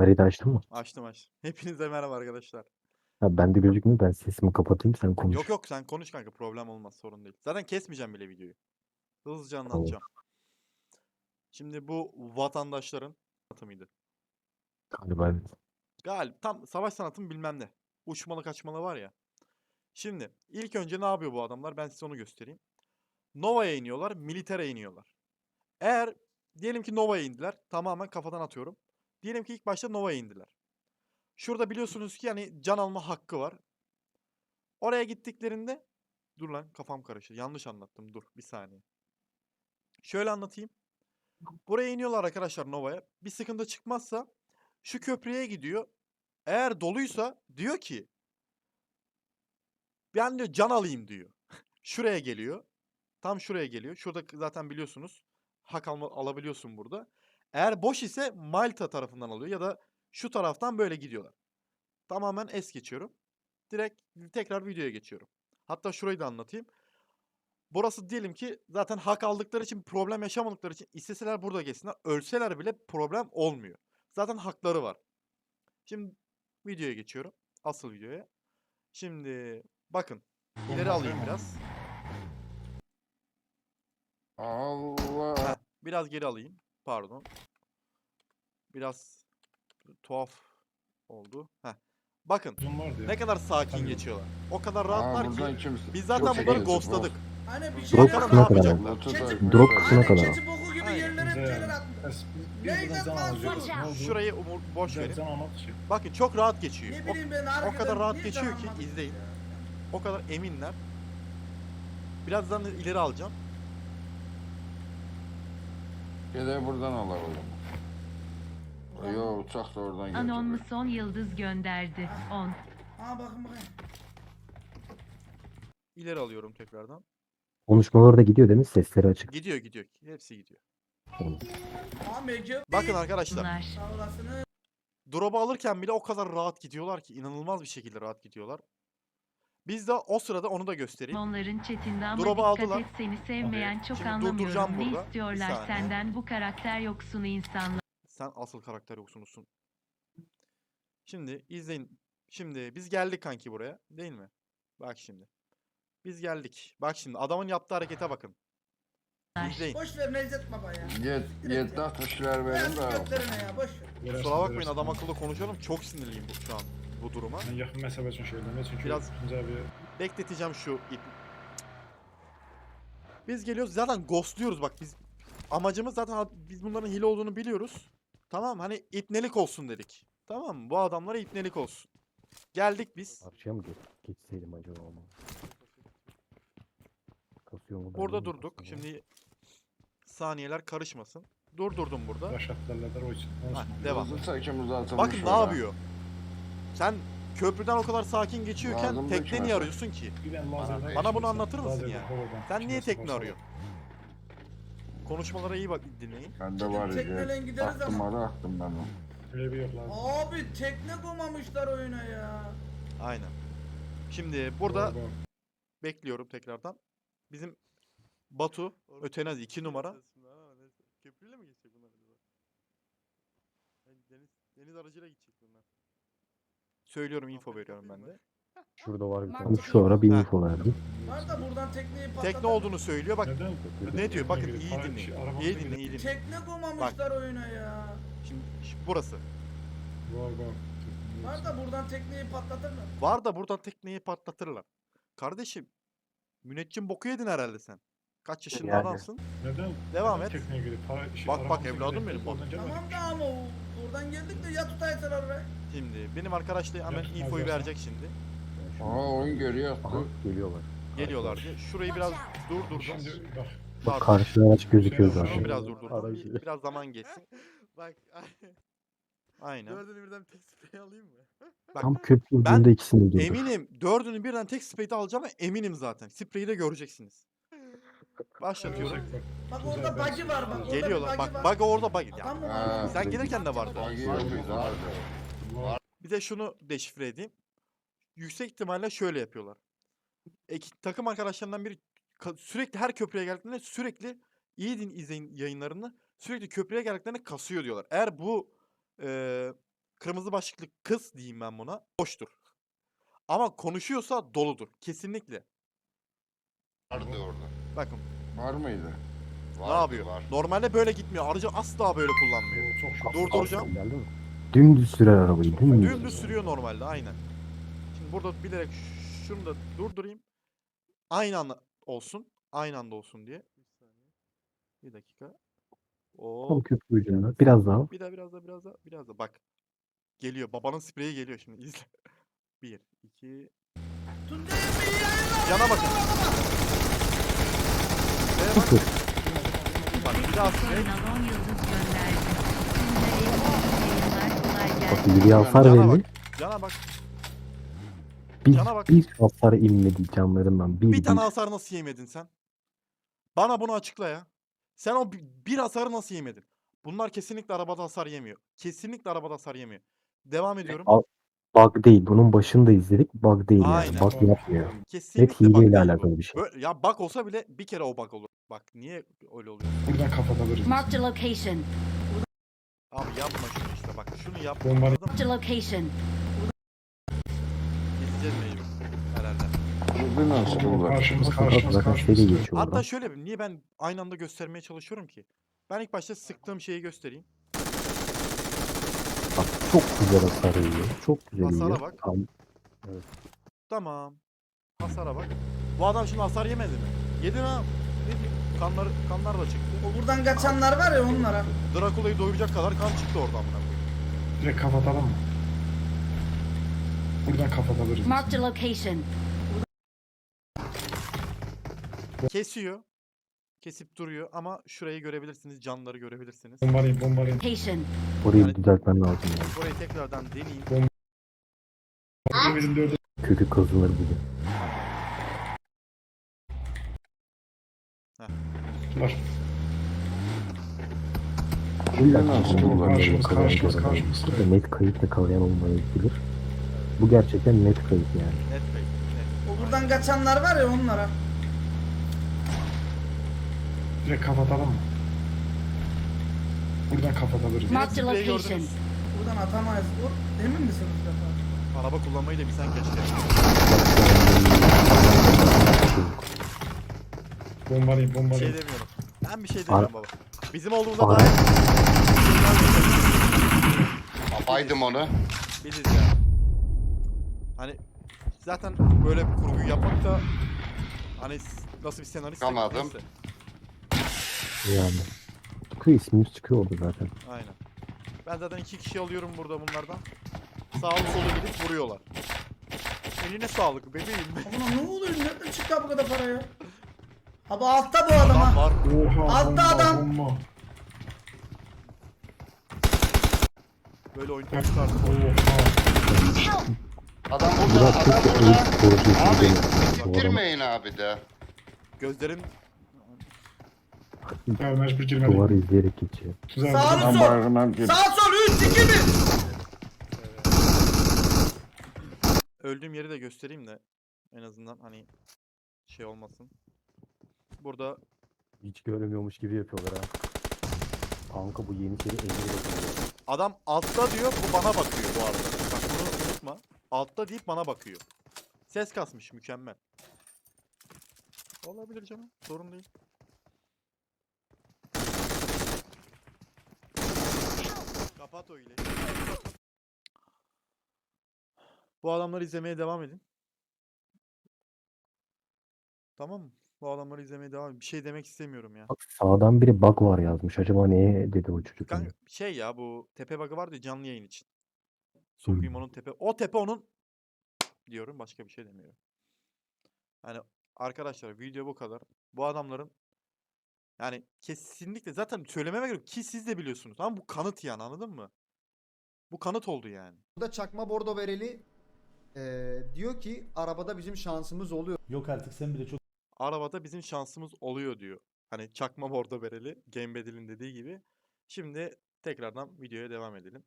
Kamerayı açtın mı? Açtım açtım. Hepinize merhaba arkadaşlar. Ha bende gözükmüyor. Ben sesimi kapatayım sen konuş. Yok yok sen konuş kanka problem olmaz sorun değil. Zaten kesmeyeceğim bile videoyu. Hızlıca anlatacağım. Şimdi bu vatandaşların sanatı mıydı? Galiba evet. Galip tam savaş sanatım bilmem ne. Uçmalı kaçmalı var ya. Şimdi ilk önce ne yapıyor bu adamlar? Ben size onu göstereyim. Nova'ya iniyorlar, Militer'e iniyorlar. Eğer diyelim ki Nova'ya indiler. Tamamen kafadan atıyorum. Diyelim ki ilk başta Nova'ya indiler. Şurada biliyorsunuz ki yani can alma hakkı var. Oraya gittiklerinde dur lan kafam karıştı. Yanlış anlattım. Dur bir saniye. Şöyle anlatayım. Buraya iniyorlar arkadaşlar Nova'ya. Bir sıkıntı çıkmazsa şu köprüye gidiyor. Eğer doluysa diyor ki ben diyor can alayım diyor. Şuraya geliyor. Tam şuraya geliyor. Şurada zaten biliyorsunuz hak alma, alabiliyorsun burada. Eğer boş ise Malta tarafından alıyor ya da şu taraftan böyle gidiyorlar. Tamamen es geçiyorum. Direkt tekrar videoya geçiyorum. Hatta şurayı da anlatayım. Burası diyelim ki zaten hak aldıkları için problem yaşamadıkları için isteseler burada geçsinler. Ölseler bile problem olmuyor. Zaten hakları var. Şimdi videoya geçiyorum. Asıl videoya. Şimdi bakın. ileri alayım biraz. Allah. Heh, biraz geri alayım. Pardon. Biraz tuhaf oldu. Heh. Bakın ne kadar sakin geçiyorlar. O kadar rahatlar ki biz zaten bunları ghostladık. Hani bir Drop Bakalım kısmına ne kadar. yapacaklar. Keçi- Drop Hani kısmına kadar. Keçi boku gibi Aynen. yerlere şeyler atmış. Neyden? Şurayı umur boş verin. Bakın çok rahat geçiyor. Ne O, bileyim ben kadar rahat bir geçiyor ki izleyin. ya. o kadar eminler. Birazdan ileri alacağım. Bir de buradan alalım. Yo uçak da oradan Anon mu son yıldız gönderdi. 10. Ha bakın bakın. İleri alıyorum tekrardan. Konuşmaları da gidiyor değil mi? Sesleri açık. Gidiyor gidiyor. Hepsi gidiyor. Ha. Bakın arkadaşlar. Bunlar. Drop'u alırken bile o kadar rahat gidiyorlar ki inanılmaz bir şekilde rahat gidiyorlar. Biz de o sırada onu da göstereyim. Onların chatinde ama Drop'u dikkat aldılar. et seni sevmeyen çok Şimdi anlamıyorum. Ne burada. Bir istiyorlar saniye. senden bu karakter yoksunu insanlar. Sen asıl karakter yoksunusun. Şimdi izleyin. Şimdi biz geldik kanki buraya. Değil mi? Bak şimdi. Biz geldik. Bak şimdi adamın yaptığı harekete bakın. İzleyin. Boş ver Necdet baba ya. Yet, yedi altmışlar verin Beyaz de. götlerine ya boş ver. Kusura bakmayın adam akıllı konuşuyorum. Çok sinirliyim bu, şu an bu duruma. Ben yakın mesafe için söyledim. Çünkü Biraz- abi Bekleteceğim şu ip. Biz geliyoruz zaten ghostluyoruz bak biz amacımız zaten biz bunların hile olduğunu biliyoruz. Tamam hani ipnelik olsun dedik. Tamam mı? Bu adamlara ipnelik olsun. Geldik biz. Karşıya mı geç, geçseydim acaba ama? Kasıyor mu? Burada durduk. aslında? Şimdi saniyeler karışmasın. Durdurdum burada. taş atlarlar o için. Ha, devam. Bakın ne yapıyor? Sen köprüden o kadar sakin geçiyorken Lazım tekne niye arıyorsun ki? Bana bunu anlatır mısın havadan Sen niye tekne arıyorsun? Konuşmalara iyi bak dinleyin. Bende var ya. Tekneyle gideriz Aklım ama. ara aklım ben onu. Öyle bir yok lazım. Abi tekne koymamışlar oyuna ya. Aynen. Şimdi burada Doğru, doğru. bekliyorum tekrardan. Bizim Batu, Ötenaz 2 numara. Köprüyle mi geçecek bunlar acaba? Deniz, deniz aracıyla gidecek. Söylüyorum info veriyorum ben de. Şurada var bir tane. Şu ara bir Ha. info verdi. Var da buradan tekneyi patlatalım. Tekne olduğunu söylüyor. Bak Neden? ne diyor? Bakın Tekne iyi gibi, dinleyin. para- arabamıza İyi dinleyin, iyi dinleyin. Tekne koymamışlar oyuna ya. Şimdi, şimdi burası. Var var. Var da buradan tekneyi patlatırlar. Var da buradan tekneyi patlatırlar. Kardeşim, müneccim boku yedin herhalde sen. Kaç yaşında Yani. adamsın? Neden? Devam Neden et. Tekneye girip para, şey, Bak, bak evladım benim, bak. Tamam da ama o- oradan geldik de ya tutaysalar be. Şimdi benim arkadaş da hemen infoyu verecek şimdi. Aa oyun görüyor. Aha geliyorlar. Geliyorlar diye. Şurayı biraz durdurdum. Şimdi bak. Bak Pardon. karşıda araç gözüküyor Şunu Şunu zaten. biraz durdurdum. Aracı. Bir- Biraz zaman geçsin. Bak. Aynen. Dördünü birden tek sprey alayım mı? Bak Tam köprü ben ucunda ikisini durdur. eminim dördünü birden tek spray'de alacağım eminim zaten. Spray'i de göreceksiniz. Başlatıyorum. Bak, orada buggy var bak. Orada Geliyorlar. bir Bak var. bug orada bug. Ya, Adam mı Ha. var? sen gelirken de vardı. Abi. Bir de şunu deşifre edeyim. Yüksek ihtimalle şöyle yapıyorlar. Eki, takım arkadaşlarından biri ka- sürekli her köprüye geldiklerinde sürekli iyi din izleyin yayınlarını. Sürekli köprüye geldiklerinde kasıyor diyorlar. Eğer bu eee, kırmızı başlıklı kız diyeyim ben buna boştur. Ama konuşuyorsa doludur. Kesinlikle. Vardı orada. Bakın Var mıydı? ne Vardı, yapıyor? Var. Normalde böyle gitmiyor. Aracı asla böyle kullanmıyor. Çok şanslı. Durduracağım. Geldi mi? Dümdüz sürer arabayı. Dümdüz. Dümdüz sürüyor normalde aynen. Şimdi burada bilerek şunu da durdurayım. Aynı anda olsun. Aynı anda olsun diye. Bir dakika. Tam Oo. köprü ucunda. Biraz daha. Bir daha biraz daha biraz daha biraz daha bak. Geliyor. Babanın spreyi geliyor şimdi izle. Bir, iki. Yana bakın. Şuraya bak. Sıfır. Bak bir daha sprey. Kanal 10 yıldız gönderdi. Bak bir hasar Cana verdi. bak. Cana bak. Bir, Cana bak. bir hasar inmedi canlarından. Bir, Bir tane hasar nasıl yemedin sen? Bana bunu açıkla ya. Sen o bi- bir hasarı nasıl yemedin? Bunlar kesinlikle arabada hasar yemiyor. Kesinlikle arabada hasar yemiyor. Devam ediyorum. Al- Bug değil. Bunun başında izledik. Bug değil Aynen. yani. Bug yapmıyor. Kesinlikle Net bug hileyle değil bu. alakalı bir şey. Böyle- ya bug olsa bile bir kere o bug olur. Bak niye öyle oluyor? Buradan kapatabiliriz. Marked a location. Abi yapma şunu işte bak şunu yap. Bomba- anladın mı? Marked a location. Gideceğiz mecbur. Herhalde. Bu nasıl Oo, olur? Karşımız karşımız karşımız. Hatta şöyle bir niye ben aynı anda göstermeye çalışıyorum ki? Ben ilk başta sıktığım şeyi göstereyim. Bak çok güzel hasar yiyor. Çok güzel Hasara yiyor. bak. Tam Tamam. Hasara bak. Bu adam şimdi hasar yemedi mi? Yedi ha. Ne diyeyim? Kanlar, kanlar da çıktı. O buradan kaçanlar var ya onlara. Drakula'yı doyuracak kadar kan çıktı oradan buna. Direkt kapatalım mı? Buradan kapatabiliriz. Marked a location. Kesiyor. Kesip duruyor ama şurayı görebilirsiniz. Canları görebilirsiniz. Bombalayın bombalayın. Location. orayı Yani- düzeltmen lazım. Burayı tekrardan deneyeyim. Bizim dördü. Kökü kazılır bugün. Var. İlla Karşımız, karşımız, bir karşımız. Burada net kayıp yakalayan olmayabilir. Bu gerçekten net kayıp yani. Net. Net. O buradan kaçanlar var ya onlara. Direkt kapatalım mı? Buradan kapatabiliriz. A Spreyi location. Buradan atamayız. Dur. Emin misiniz? Araba kullanmayı da bilsen keşke. Bombalayın Bir şey bombalayın. demiyorum. Ben bir şey demiyorum baba. Bizim olduğumuzda daha Kapaydım onu. Biziz ya. Hani zaten böyle bir kurguyu yapmak da hani s- nasıl bir senarist Çıkamadım. Yani. Çıkıyor ismimiz çıkıyor orada zaten. Aynen. Ben zaten iki kişi alıyorum burada bunlardan. Sağlı solu gidip vuruyorlar. Eline sağlık bebeğim. Ulan ne oluyor? Nereden çıktı bu kadar para ya? Abi altta bu adam Adam ha. var. Oha Altta bomba adam. bomba. Böyle oyun çıkardı. Oha. Adam burada, Murat adam çok burada. Abi. Bu adam bitirmeyin abi de. Gözlerin Ya mecbur girmedim. duvarı izleyerek geçiyor. Güzel. Sağ olun. Ambarına gir. Sağ sol 3 2 1. öldüğüm yeri de göstereyim de en azından hani şey olmasın. Burada Hiç görmüyormuş gibi yapıyorlar ha. Kanka bu yeni seri 50 lira. adam altta diyor bu bana bakıyor bu arada. Bak bunu unutma. Altta deyip bana bakıyor. Ses kasmış mükemmel. Olabilir canım sorun değil. Kapat o ile. Bu adamları izlemeye devam edin. Tamam mı? Bu adamları izlemeye devam. Bir şey demek istemiyorum ya. Bak sağdan biri bug var yazmış. Acaba neye dedi o çocuk? hani? Kanka, şey ya bu tepe bug'ı vardı ya canlı yayın için. Sokayım onun tepe. O tepe onun diyorum başka bir şey demiyorum. Yani arkadaşlar video bu kadar. Bu adamların yani kesinlikle zaten söylememe gerek yok ki siz de biliyorsunuz. Ama bu kanıt yani anladın mı? Bu kanıt oldu yani. Burada çakma bordo vereli eee, diyor ki arabada bizim şansımız oluyor. Yok artık sen bile çok Arabada bizim şansımız oluyor diyor. Hani çakma bordo vereli Game Badil'in dediği gibi. Şimdi tekrardan videoya devam edelim.